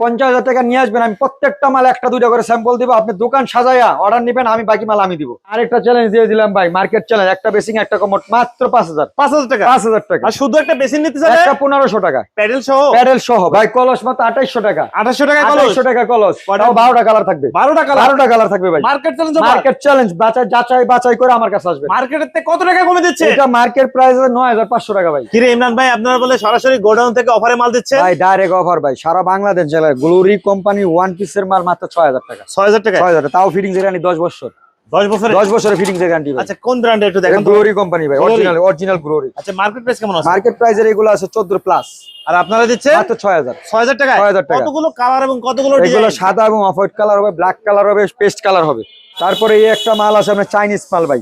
পঞ্চাশ হাজার টাকা নিয়ে আসবেন আমি প্রত্যেকটা মাল একটা দুইটা করে স্যাম্পল দিব আপনি দোকান সাজাইয়া অর্ডার নেবেন আমি বাকি মাল আমি দিব। আরেকটা চ্যালেঞ্জ দিয়ে দিলাম ভাই মার্কেট চ্যালেঞ্জ একটা বেসিং একটা কমোট মাত্র পাঁচ হাজার। পাঁচ হাজার টাকা? পাঁচ হাজার টাকা। আর শুধু একটা বেসিন নিতে চাইলে? একটা পনেরোশো টাকা। প্যাডেল সহ? প্যাডেল সহ ভাই কলস মাত্র আঠাইশশো টাকা। আঠাশশো টাকা কলস? আঠাইশশো টাকা কলস বারোটা কালার থাকবে। বারো টাকা বারোটা কালার থাকবে ভাই। মার্কেট চ্যালেঞ্জ মার্কেট চ্যালেঞ্জ বাছাই যাচাই বাছাই করে আমার কাছে আসবে। মার্কেটের কত টাকা কমে দিচ্ছে? এটা মার্কেট প্রাইস নয় হাজার পাঁচশো টাকা ভাই। কিরে ইমরান ভাই আপনারা বলে সরাসরি গোডাউন থেকে অফারে মাল দিচ্ছে ভাই ডাইরেক্ট অফার ভাই সারা বাংলাদেশ জেলায় গ্লোরি কোম্পানি ওয়ান পিসের মাল মাত্র ছয় হাজার টাকা। ছয় হাজার টাকা? ছয় হাজার তাও ফিটিং গ্যারান্টি দশ বছর। দশ বছরে দশ বছরের ফিটিং গ্যারান্টি আচ্ছা কোন ব্র্যান্ডে একটু দেখেন গ্লোরি কোম্পানি ভাই। অরিজিনাল অরিজিনাল গ্লোরি আচ্ছা মার্কেট প্রাইস কেমন আছে? মার্কেট প্রাইসের এগুলো আছে চোদ্দ প্লাস আর আপনারা মাত্র টাকা 6,000 টাকা। কতগুলো কালার এবং কতগুলো এগুলো সাদা এবং অফ হোয়াইট কালার হবে ব্ল্যাক কালার হবে পেস্ট কালার হবে। তারপরে এই একটা মাল আছে আপনার চাইনিজ মাল ভাই।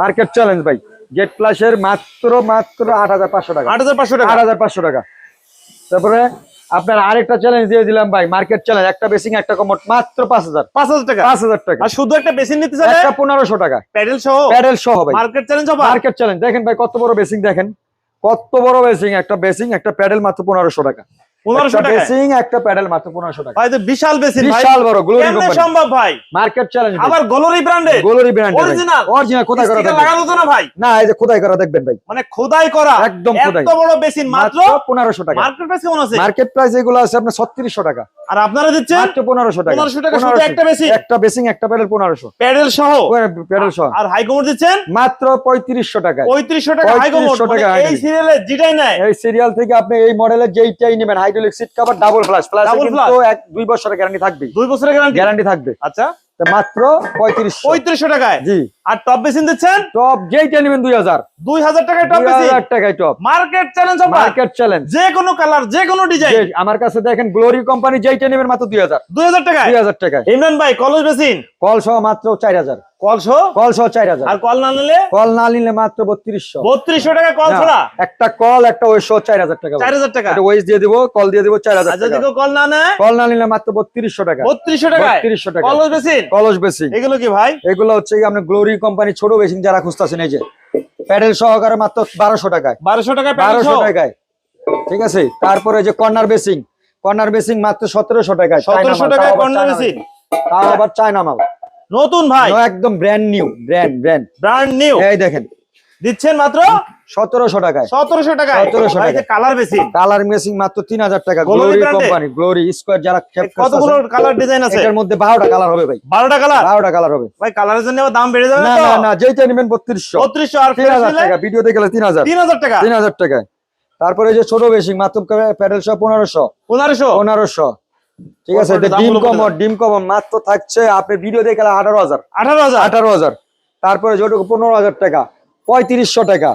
মার্কেট চ্যালেঞ্জ ভাই। জেড প্লাসের মাত্র মাত্র আট হাজার পাঁচশো টাকা। আট হাজার পাঁচশো টাকা? আট হাজার পাঁচশো টাকা। তারপরে আপনার আরেকটা চ্যালেঞ্জ দিয়ে দিলাম ভাই মার্কেট চ্যালেঞ্জ একটা বেসিং একটা কমোট মাত্র পাঁচ হাজার। পাঁচ হাজার টাকা? পাঁচ হাজার টাকা। আর শুধু একটা বেসিং নিতে চাই একটা পনেরোশো টাকা। প্যাডেল সহ? প্যাডেল সহ ভাই। মার্কেট চ্যালেঞ্জ মার্কেট চ্যালেঞ্জ দেখেন ভাই কত বড় বেসিং দেখেন। কত বড় বেসিং একটা বেসিং একটা প্যাডেল মাত্র পনেরোশো টাকা। পনেরোশো টাকা একটা প্যাডেল মাত্র পনেরোশো টাকা। ভাই বিশাল বিশাল বড় গ্লোরি কোম্পানি সম্ভব ভাই? মার্কেট চ্যালেঞ্জ আবার গ্লোরি ব্র্যান্ডের গ্লোরি ব্র্যান্ড Original? অরিজিনাল কোথায় করা দেখবেন। লাগানো তো না ভাই? না এই যে খোদাই করা দেখবেন ভাই। মানে খোদাই করা? একদম খোদাই। এত বড় বেসিন মাত্র টাকা। মার্কেট প্রাইস কেমন আছে? মার্কেট প্রাইস এগুলো আছে আপনার ছত্রিশশো টাকা। আর আপনারা দিচ্ছেন? মাত্র পনেরোশো টাকা। 1500 টাকা শুধু একটা বেসিং? একটা বেসিং একটা প্যাডেল পনেরোশো। প্যাডেল সহ? প্যাডেল সহ। আর হাই কমোড দিচ্ছেন? মাত্র পঁয়ত্রিশশো টাকায় পঁয়ত্রিশশো টাকা হাই কমোড এই high সিরিয়ালে যেটাই নেয় এই সিরিয়াল থেকে আপনি এই মডেলের যেইটাই নেবেন hydraulic seat cover double flush Double কিন্তু এক দুই বছরের গ্যারান্টি থাকবে দুই বছরের গ্যারান্টি গ্যারান্টি থাকবে। আচ্ছা। মাত্র পঁয়ত্রিশশো। পঁয়ত্রিশশো টাকায়? জি। আর টপ বেসিন দিচ্ছেন টপ যেইটা নেবেন দুই হাজার। দুই হাজার টাকায় টপ বেসিন টাকায় top market challenge market challenge যে কোনো কালার যে কোনো ডিজাইন আমার কাছে দেখেন গ্লোরি কোম্পানি যেইটা নেবেন মাত্র দুই হাজার। দুই হাজার টাকায়? দুই হাজার টাকায়। ইমরান ভাই কলস বেসিন কল সহ মাত্র চার হাজার। কল সহ? কল সহ চার হাজার। আর কল না নিলে? কল না নিলে মাত্র বত্রিশশো। বত্রিশশো টাকা কল ছাড়া? একটা কল একটা ওয়েস সহ চার হাজার টাকা টাকা। একটা ওয়েস দিয়ে দিব কল দিয়ে দিব চার হাজার যদি কল না নেয়? কল না নিলে মাত্র বত্রিশশো টাকা। বত্রিশশো টাকায়? বত্রিশশো টাকা। কলস বেসিন কলস এগুলো কি ভাই? এগুলো হচ্ছে কি আপনি গ্লোরি কোম্পানি ছোট মেশিন যারা খুঁজতেছেন এই যে প্যাডেল সহকারে মাত্র বারোশো টাকায়। বারোশো টাকায় বারোশো টাকায়। ঠিক আছে? তারপরে যে কর্নার বেসিং কর্নার বেসিং মাত্র সতেরোশো টাকায়। সতেরোশো টাকায় কর্নার বেসিং? তাও আবার চায়না মাল। নতুন ভাই? একদম brand new brand brand brand new এই দেখেন দিচ্ছেন মাত্র সতেরোশো টাকায়। সতেরোশো টাকা 1700 টাকা। কালার বেশি? কালার মেসিং মাত্র তিন হাজার টাকা। গ্লোরি কোম্পানি গ্লোরি স্কোয়ার যারা কতগুলো কালার ডিজাইন আছে? এটার মধ্যে বারোটা কালার হবে ভাই। বারোটা কালার বারোটা কালার হবে। ভাই কালারের জন্য দাম বেড়ে যাবে না না না যেইটা নেবেন বত্রিশশো। বত্রিশশো আর তিন হাজার টাকা ভিডিওতে গেলে তিন হাজার। তিন হাজার টাকা? তিন হাজার টাকায়। তারপরে যে ছোট বেশি মাত্র প্যাডেল সহ পনেরোশো। পনেরোশো? পনেরোশো। ঠিক আছে ডিম কমর ডিম কমর মাত্র থাকছে আপনি ভিডিও দেখে আঠারো হাজার। আঠারো হাজার? আঠারো হাজার। তারপরে যেটুকু পনেরো হাজার টাকা। পঁয়ত্রিশশো টাকা।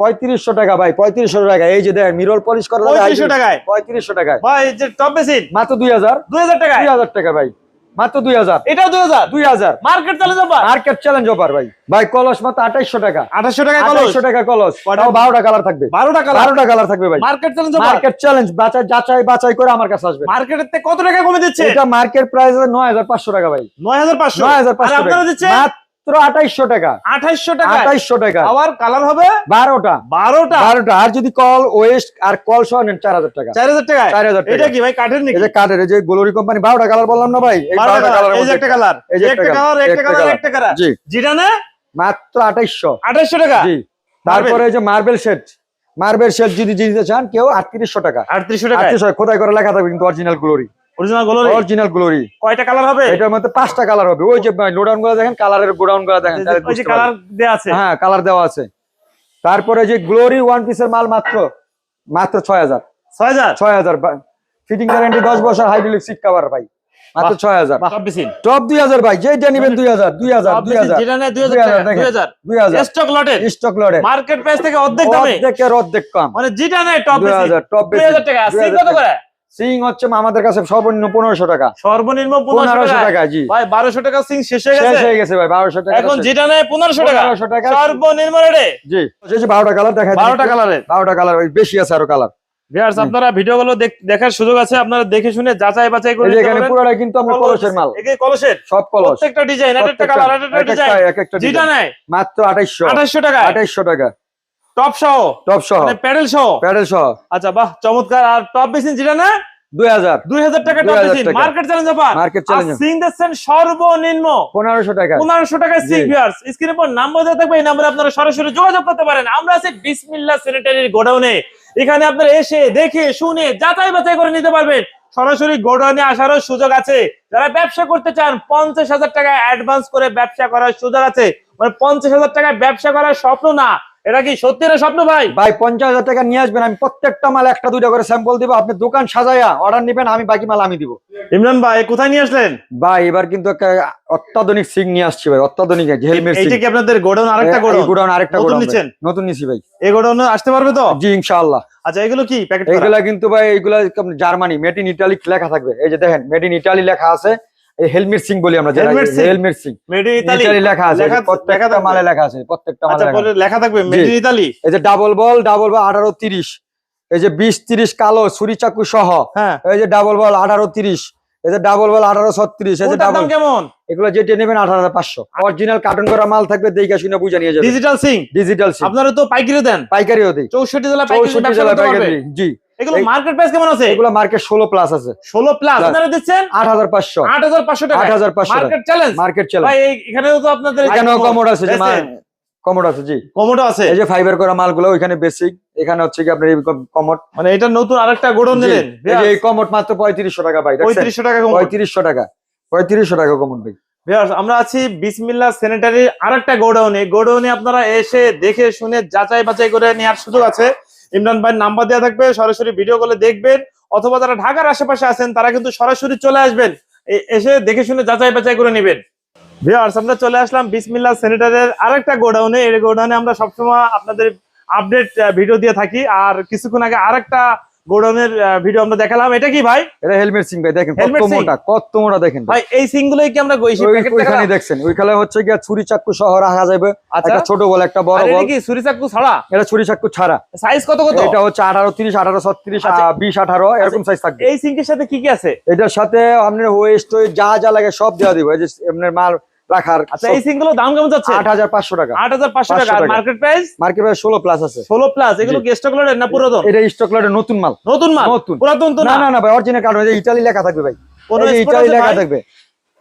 পঁয়ত্রিশশো টাকা ভাই পঁয়ত্রিশশো টাকা। এই যে দেখেন মিরর পরিষ্কার পঁয়ত্রিশশো টাকায়? পঁয়ত্রিশশো টাকায়। ভাই যে টপ বেসিন মাত্র দুই হাজার। দুই হাজার টাকায়? দুই হাজার টাকা ভাই মাত্র দুই হাজার। এটাও দুই হাজার? দুই হাজার। মার্কেট চলে যাবা মার্কেট চ্যালেঞ্জ অফার ভাই। ভাই কলস মাত্র আঠাইশশো টাকা। আঠাশশো টাকা আঠাইশশো টাকা কলস? বারোটা কালার থাকবে। বারোটা কালার বারোটা কালার থাকবে ভাই। মার্কেট যাবা মার্কেট চ্যালেঞ্জ বাছাই যাচাই বাছাই করে আমার কাছে আসবে। মার্কেটের কত টাকা কমে দিচ্ছে? এটা মার্কেট প্রাইস নয় হাজার পাঁচশো টাকা ভাই। নয় হাজার পাঁচশো? নয় হাজার পাঁচশো টাকা। মাত্র আঠাইশশো টাকা। আঠাইশশো টাকা। আঠাইশশো টাকা। আবার কালার হবে? বারোটা। বারোটা। বারোটা। আর যদি কল ওয়েস্ট আর কল সহ নেন চার হাজার টাকা। চার হাজার টাকা চার হাজার এটা কি ভাই কাঠের নাকি? যে কাঠের যে গ্লোরি কোম্পানি বারোটা কালার বললাম না ভাই? বারোটা কালার কালার এই যে একটা কালার এই যে একটা একটা কালার একটা একটা কালার একটা কালার জি। যেটা না? মাত্র আঠাইশশো। আঠাইশশো টাকা? জি। তারপরে যে মার্বেল সেট মার্বেল সেট যদি দিতে চান কেউ আটত্রিশশো টাকা। আটত্রিশশো টাকা আটত্রিশশো খোদাই করে লেখা থাকবে কিন্তু অরিজিনাল গ্লোরি অরিজিনাল গোল অরিজিনাল গ্লোরি কয়টা কালার হবে? এটার মধ্যে পাঁচটা কালার হবে। ওই যে লোডাউনগুলো দেখেন কালারের গোডাউনগুলো দেখেন ওই যে কালার পারবেন। আছে। হ্যাঁ কালার দেওয়া আছে। তারপরে যে গ্লোরি ওয়ান পিসের মাল মাত্র মাত্র ছয় হাজার। ছয় হাজার? ফিটিং গ্যারান্টি বছর হাইড্রোলিক সিট কভার ভাই। মাত্র বাহ। ছয় হাজার। সব বেশি টপ দুই হাজার ভাই যেটা নিবেন দুই হাজার দুই হাজার দুই হাজার। যেটা নেয় দুই দুই হাজার হাজার টাকা, দেখেন। দুই হাজার। দুই হাজার। স্টক লটের স্টক লড়ে মার্কেট প্রাইস থেকে অর্ধেক দামে। অর্ধেকের অর্ধেক কম। মানে যেটা নেয় টপ দুই বেশি হাজার টপ দুই হাজার টাকা। সিং কত করে? সিং হচ্ছে আমাদের কাছে সর্বনিম্ন পনেরোশো টাকা। সর্বনিম্ন পনেরোশো পনেরোশো টাকা জি। ভাই বারোশো টাকা সিং শেষ হয়ে শেষ গেছে? হয়ে গেছে ভাই বারোশো টাকা এখন যেটা নেয় পনেরোশো টাকা। 1500 টাকা। সর্বনিম্ন রেটে জি। যে বারোটা কালার দেখা বারোটা কালারের বারোটা কালার ওই বেশি আছে আরও কালার ভিউয়ার্স আপনারা ভিডিওগুলো দেখ- দেখার সুযোগ আছে আপনারা দেখে শুনে যাচাই বাছাই করে নিতে। পুরোটা কিন্তু আমরা কলসের মাল। কলসের? সব কলস। প্রত্যেকটা ডিজাইন এক একটা কালার এক একটা ডিজাইন যেটা নেয়? মাত্র আঠাইশশো। আঠাশশো টাকা আঠাইশশো টাকা। টপ সহ? টপ সহ। মানে প্যাডেল সহ? প্যাডেল সহ। আচ্ছা বাহ চমৎকার। আর টপ বেসিন যেটা না দুই হাজার। দুই হাজার টাকা 2000 টাকা। Market challenge offer market challenge Singh সর্বনিম্ন। পনেরোশো টাকা পনেরোশো টাকায় জি। সিং ভিউয়ার্স স্ক্রিনে পর নাম্বার দেওয়া থাকবে এই নাম্বারে আপনারা সরাসরি যোগাযোগ করতে পারেন। আমরা আছি বিসমিল্লা স্যানিটারির গোডাউনে এখানে আপনারা এসে দেখে শুনে যাচাই বাছাই করে নিতে পারবেন। সরাসরি গোডাউনে আসারও সুযোগ আছে। যারা ব্যবসা করতে চান পঞ্চাশ হাজার টাকা অ্যাডভান্স করে ব্যবসা করার সুযোগ আছে। মানে পঞ্চাশ হাজার টাকায় ব্যবসা করার স্বপ্ন না। এটা কি সত্যি না স্বপ্ন ভাই? ভাই পঞ্চাশ হাজার টাকা নিয়ে আসবেন আমি প্রত্যেকটা মাল একটা দুইটা করে স্যাম্পল দিব। আপনি দোকান সাজাইয়া অর্ডার নিবেন আমি বাকি মাল আমি দিব। ইমরান ভাই কোথায় নিয়ে আসলেন? ভাই এবার কিন্তু একটা অত্যাধুনিক সিং নিয়ে আসছি ভাই অত্যাধুনিক হেলমেট এইটা কি আপনাদের গোডাউন আরেকটা গোডাউন? গোডাউন আরেকটা গোডাউন নিচ্ছেন? নতুন নিছি ভাই। এই গোডাউনে আসতে পারবে তো? জি ইনশাআল্লাহ। আচ্ছা এগুলো কি? প্যাকেট এইগুলা কিন্তু ভাই আপনার জার্মানি মেড ইন ইটালি লেখা থাকবে। এই যে দেখেন মেড ইন ইটালি লেখা আছে। হেলমেট সিং বলি আমরা হেলমেট সিং? মেড ইন ইতালি লেখা আছে প্রত্যেকটা মালে লেখা আছে প্রত্যেকটা মালে আচ্ছা লেখা আছে। লেখা থাকবে মেড ইন ইতালি এই যে ডাবল বল ডাবল বল আঠারো তিরিশ। এই যে বিশ তিরিশ কালো ছুরি চাকু সহ। হ্যাঁ। এই যে ডাবল বল আঠারো তিরিশ। এই যে ডাবল বল আঠারো ছত্রিশ। এই যে ডাবল কেমন? এগুলো যেটা নেবেন আঠারো হাজার পাঁচশো। অরিজিনাল কার্টন করা মাল থাকবে দেখে শুনে বুঝে নিয়ে যাবে ডিজিটাল সিং ডিজিটাল আপনারা তো পাইকারি দেন। পাইকারিও দেই। চৌষট্টি জেলা পাইকারি জি। এগুলো মার্কেট প্রাইস কেমন আছে? এগুলো মার্কেট ষোলো প্লাস আছে। ষোলো প্লাস আপনারা দিচ্ছেন? আট হাজার পাঁচশো। আট হাজার পাঁচশো টাকা। আট হাজার পাঁচশো মার্কেট চ্যালেঞ্জ মার্কেট চলে ভাই এখানেও তো আপনাদের এখানেও কমোড আছে যে কমোড আছে জি। কমোডো আছে? এই যে ফাইবার করা মালগুলো ওইখানে বেসিক এখানে হচ্ছে কি আপনার কমোড মানে এটা নতুন আরেকটা গোডাউন নিলেন এই যে এই কমোড মাত্র পঁয়ত্রিশশো টাকা ভাই দেখছেন? পঁয়ত্রিশশো টাকা কমোড পঁয়ত্রিশশো টাকা। পঁয়ত্রিশশো টাকা কমন ভাই। আমরা আছি বিসমিল্লাহ স্যানিটারির আরেকটা গোডাউনে। গোডাউনে আপনারা এসে দেখে শুনে যাচাই বাছাই করে নেওয়ার সুযোগ আছে। ইমরান ভাইয়ের নাম্বার দেওয়া থাকবে, সরাসরি ভিডিও কলে দেখবেন। অথবা যারা ঢাকার আশেপাশে আছেন, তারা কিন্তু সরাসরি চলে আসবেন। এসে দেখে শুনে যাচাই বাছাই করে নেবেন। ভিউয়ার্স আমরা চলে আসলাম বিসমিল্লা সেনেটারের আরেকটা গোডাউনে। এই গোডাউনে আমরা সবসময় আপনাদের আপডেট ভিডিও দিয়ে থাকি। আর কিছুক্ষণ আগে আরেকটা গোডাউনের ভিডিও আমরা দেখালাম। এটা কি ভাই? এটা হেলমেট সিং ভাই দেখেন কত মোটা কত মোটা দেখেন ভাই। এই সিংগুলোই কি আমরা গইছি প্যাকেট ওইখানে দেখছেন ওইখানে হচ্ছে গিয়ে ছুরি চাক্কু সহ রাখা যাবে। আচ্ছা। একটা ছোট বল একটা বড় আর এটা কি সুরি চাকু ছাড়া? এটা ছুরি চাক্কু ছাড়া। সাইজ কত কত? এটা হচ্ছে আঠারো তিরিশ আঠারো ছত্রিশ আচ্ছা। বিশ আঠারো এরকম সাইজ থাকবে। এই সিঙ্কের সাথে কি কি আছে? এটার সাথে আপনার ওয়েস্ট যা যা লাগে সব দেওয়া দিব। এই যে আপনার মাল রাখার আচ্ছা এই সিঙ্গুলো দাম কেমন যাচ্ছে? আট হাজার পাঁচশো টাকা। আট হাজার পাঁচশো টাকা। টাকা। মার্কেট প্রাইস মার্কেট প্রাইস ষোলো প্লাস আছে। ষোলো প্লাস এগুলো কি স্টক লটের না পুরাতন? এটা স্টক লটের নতুন মাল। নতুন মাল? নতুন। পুরাতন তো না না? না ভাই অরিজিনাল কার্ড ইটালি লেখা থাকবে ভাই। কোনো এই ইটালি লেখা থাকবে।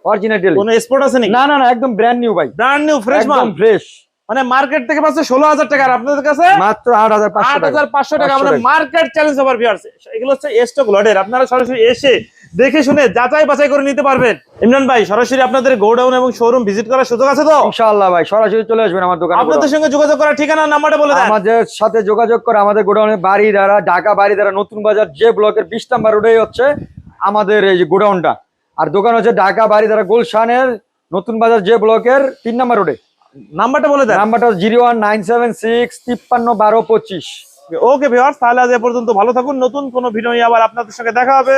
অরিজিনাল কোনো স্পোর্ট আছে নাকি? না না না একদম ব্র্যান্ড নিউ ভাই। ব্র্যান্ড নিউ ফ্রেশ মাল? একদম ফ্রেশ মানে মার্কেট থেকে পাচ্ছে ষোলো হাজার টাকা। আর আপনাদের কাছে? মাত্র আট হাজার আট টাকা। হাজার পাঁচশো টাকা। 500 মানে মার্কেট চ্যালেঞ্জ ওভার ভিউয়ার্স এগুলো হচ্ছে স্টক লটের আপনারা সরাসরি এসে দেখে শুনে যাচাই বাছাই করে নিতে পারবেন। ইমরান ভাই সরাসরি আপনাদের গোডাউন এবং শোরুম ভিজিট করার সুযোগ আছে তো? ইনশাআল্লাহ ভাই সরাসরি চলে আসবেন আমার দোকানে আপনাদের সঙ্গে যোগাযোগ করার ঠিকানা নাম্বারটা বলে দেন। আমাদের সাথে যোগাযোগ করে আমাদের গোডাউনে বাড়ি দ্বারা ঢাকা বাড়ি দ্বারা নতুন বাজার যে ব্লকের বিশ নাম্বার রোডেই হচ্ছে আমাদের এই যে গোডাউনটা। আর দোকান হচ্ছে ঢাকা বাড়ি দ্বারা গুলশানের নতুন বাজার যে ব্লকের তিন নাম্বার রোডে। নাম্বারটা বলে দেন। নাম্বারটা zero one nine seven six তিপ্পান্ন বারো পঁচিশ। ওকে ভিউয়ার্স তাহলে আজ এ পর্যন্ত ভালো থাকুন। নতুন কোনো ভিডিও নিয়ে আবার আপনাদের সঙ্গে দেখা হবে।